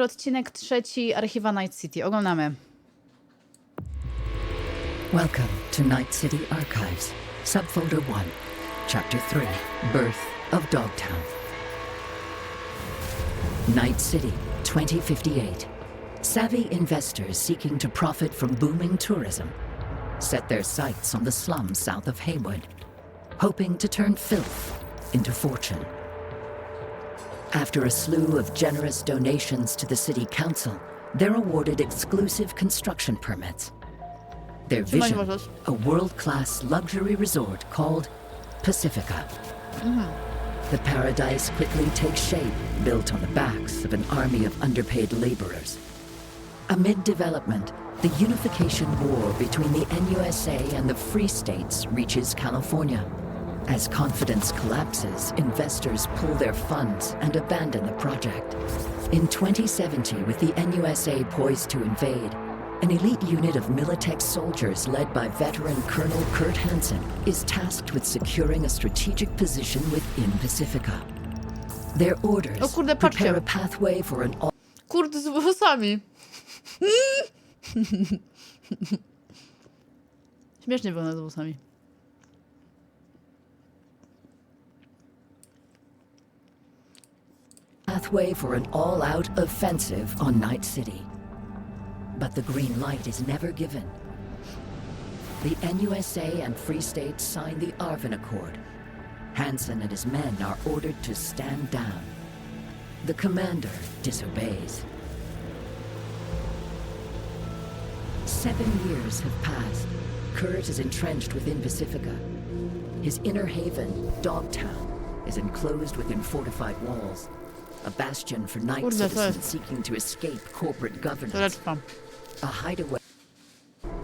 Odcinek trzeci Archiwa Night City. Oglądamy. Welcome to Night City Archives, Subfolder 1, Chapter 3 Birth of Dogtown. Night City, 2058. Savvy investors seeking to profit from booming tourism set their sights on the slums south of Haywood, hoping to turn filth into fortune. After a slew of generous donations to the city council, they're awarded exclusive construction permits. Their vision, a world-class luxury resort called Pacifica. Mhm. The paradise quickly takes shape, built on the backs of an army of underpaid laborers. Amid development, the unification war between the NUSA and the Free States reaches California. As confidence collapses, investors pull their funds and abandon the project. In 2070, with the NUSA poised to invade, an elite unit of Militech soldiers led by veteran Colonel Kurt Hansen is tasked with securing a strategic position within Pacifica. Their orders O kurde, prepare a pathway for an all Kurde z włosami. Śmiesznie wygląda z włosami. Pathway for an all-out offensive on Night City. But the green light is never given. The NUSA and Free States sign the Arvin Accord. Hansen and his men are ordered to stand down. The commander disobeys. Seven years have passed. Kurt is entrenched within Pacifica. His inner haven, Dogtown, is enclosed within fortified walls. A bastion for night Kurde, citizens seeking to escape corporate governance. A hideaway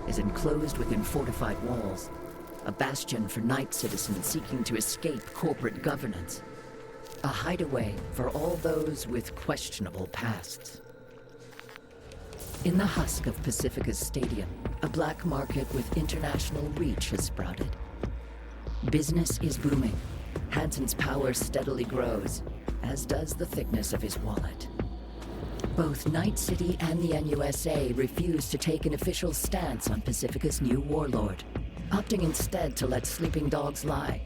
is enclosed within fortified walls. A bastion for night citizens seeking to escape corporate governance. A hideaway for all those with questionable pasts. In the husk of Pacifica's stadium, a black market with international reach has sprouted. Business is booming. Hanson's power steadily grows, as does the thickness of his wallet. Both Night City and the NUSA refuse to take an official stance on Pacifica's new warlord, opting instead to let sleeping dogs lie.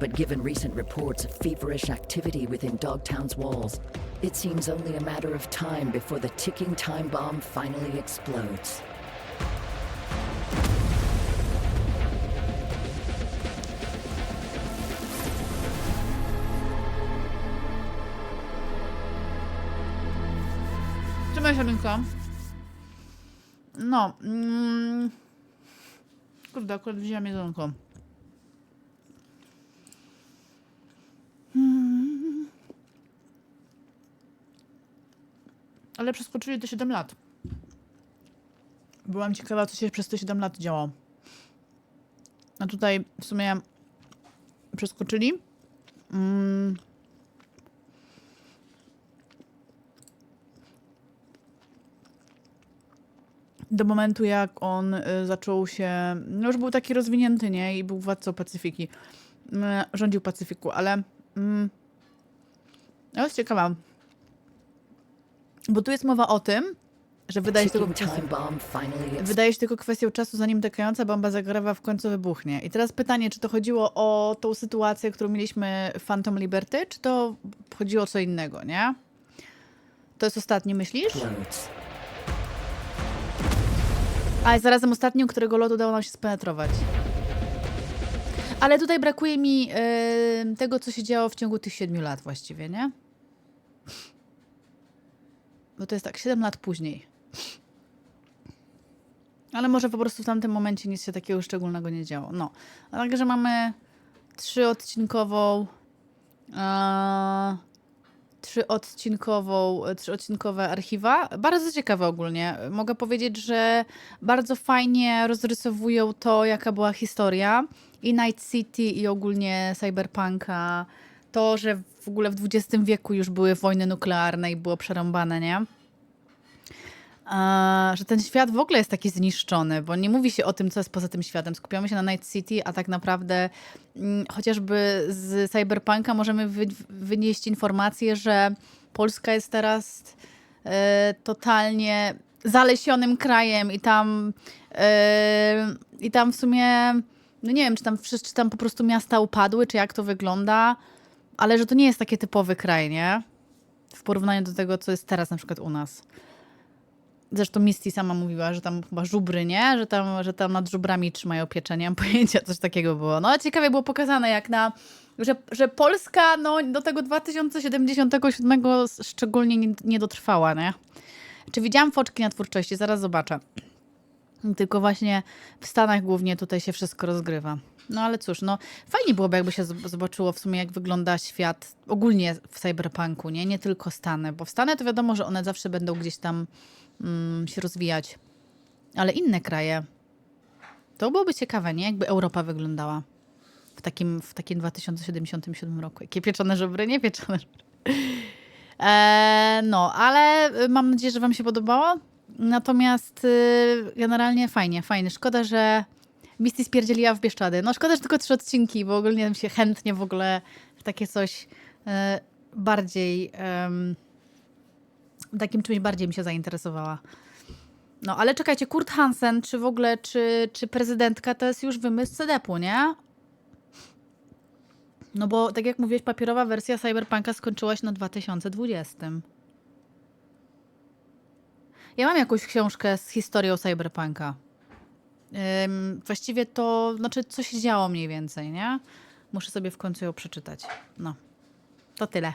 But given recent reports of feverish activity within Dogtown's walls, it seems only a matter of time before the ticking time bomb finally explodes. Się, Linka. No. Mm, kurde, akurat wzięłam jedzonko. Mm. Ale przeskoczyli te 7 lat. Byłam ciekawa, co się przez te 7 lat działo. A tutaj w sumie przeskoczyli. Mm. Do momentu, jak on y, zaczął się. No już był taki rozwinięty, nie? I był władcą Pacyfiki. Y, rządził Pacyfiku, ale. Mm, jest ciekawa. Bo tu jest mowa o tym, że wydaje się tylko wydaje się tylko kwestią czasu, zanim dekająca bomba zagrawa w końcu wybuchnie. I teraz pytanie, czy to chodziło o tą sytuację, którą mieliśmy w Phantom Liberty, czy to chodziło o co innego, nie? To jest ostatni, myślisz? A jest zarazem ostatnim, którego lotu udało nam się spenetrować. Ale tutaj brakuje mi yy, tego, co się działo w ciągu tych siedmiu lat właściwie, nie? Bo to jest tak, 7 lat później. Ale może po prostu w tamtym momencie nic się takiego szczególnego nie działo. No, a także mamy trzyodcinkową e, trzyodcinkową, trzyodcinkowe archiwa. Bardzo ciekawe ogólnie. Mogę powiedzieć, że bardzo fajnie rozrysowują to, jaka była historia i Night City i ogólnie Cyberpunka. To, że w ogóle w XX wieku już były wojny nuklearne i było przerąbane, nie? Że ten świat w ogóle jest taki zniszczony, bo nie mówi się o tym, co jest poza tym światem. Skupiamy się na Night City, a tak naprawdę mm, chociażby z Cyberpunka możemy wy, wynieść informację, że Polska jest teraz e, totalnie zalesionym krajem i tam e, i tam w sumie no nie wiem, czy tam, czy tam po prostu miasta upadły, czy jak to wygląda, ale że to nie jest taki typowy kraj, nie? W porównaniu do tego, co jest teraz na przykład u nas. Zresztą Misty sama mówiła, że tam chyba żubry, nie? Że tam, że tam nad żubrami trzymają pieczę. Nie mam pojęcia, coś takiego było. No ciekawie było pokazane, jak na... Że, że Polska no, do tego 2077 szczególnie nie, nie dotrwała, nie? Czy widziałam foczki na twórczości? Zaraz zobaczę. Tylko właśnie w Stanach głównie tutaj się wszystko rozgrywa. No ale cóż, no fajnie byłoby, jakby się zob- zobaczyło w sumie, jak wygląda świat ogólnie w cyberpunku, nie? Nie tylko Stany, bo w Stany to wiadomo, że one zawsze będą gdzieś tam mm, się rozwijać. Ale inne kraje, to byłoby ciekawe, nie? Jakby Europa wyglądała w takim, w takim 2077 roku. Jakie pieczone żebry, nie pieczone żebry. Eee, no, ale y, mam nadzieję, że wam się podobało. Natomiast y, generalnie fajnie, fajnie. Szkoda, że Misty spierdzieliła w Bieszczady. No szkoda, że tylko trzy odcinki, bo ogólnie bym się chętnie w ogóle w takie coś e, bardziej em, takim czymś bardziej mi się zainteresowała. No, ale czekajcie, Kurt Hansen, czy w ogóle, czy, czy prezydentka, to jest już wymysł CDP-u, nie? No bo, tak jak mówiłeś, papierowa wersja Cyberpunka skończyła się na 2020. Ja mam jakąś książkę z historią Cyberpunka. Ym, właściwie to, znaczy, co się działo mniej więcej, nie? Muszę sobie w końcu ją przeczytać. No, to tyle.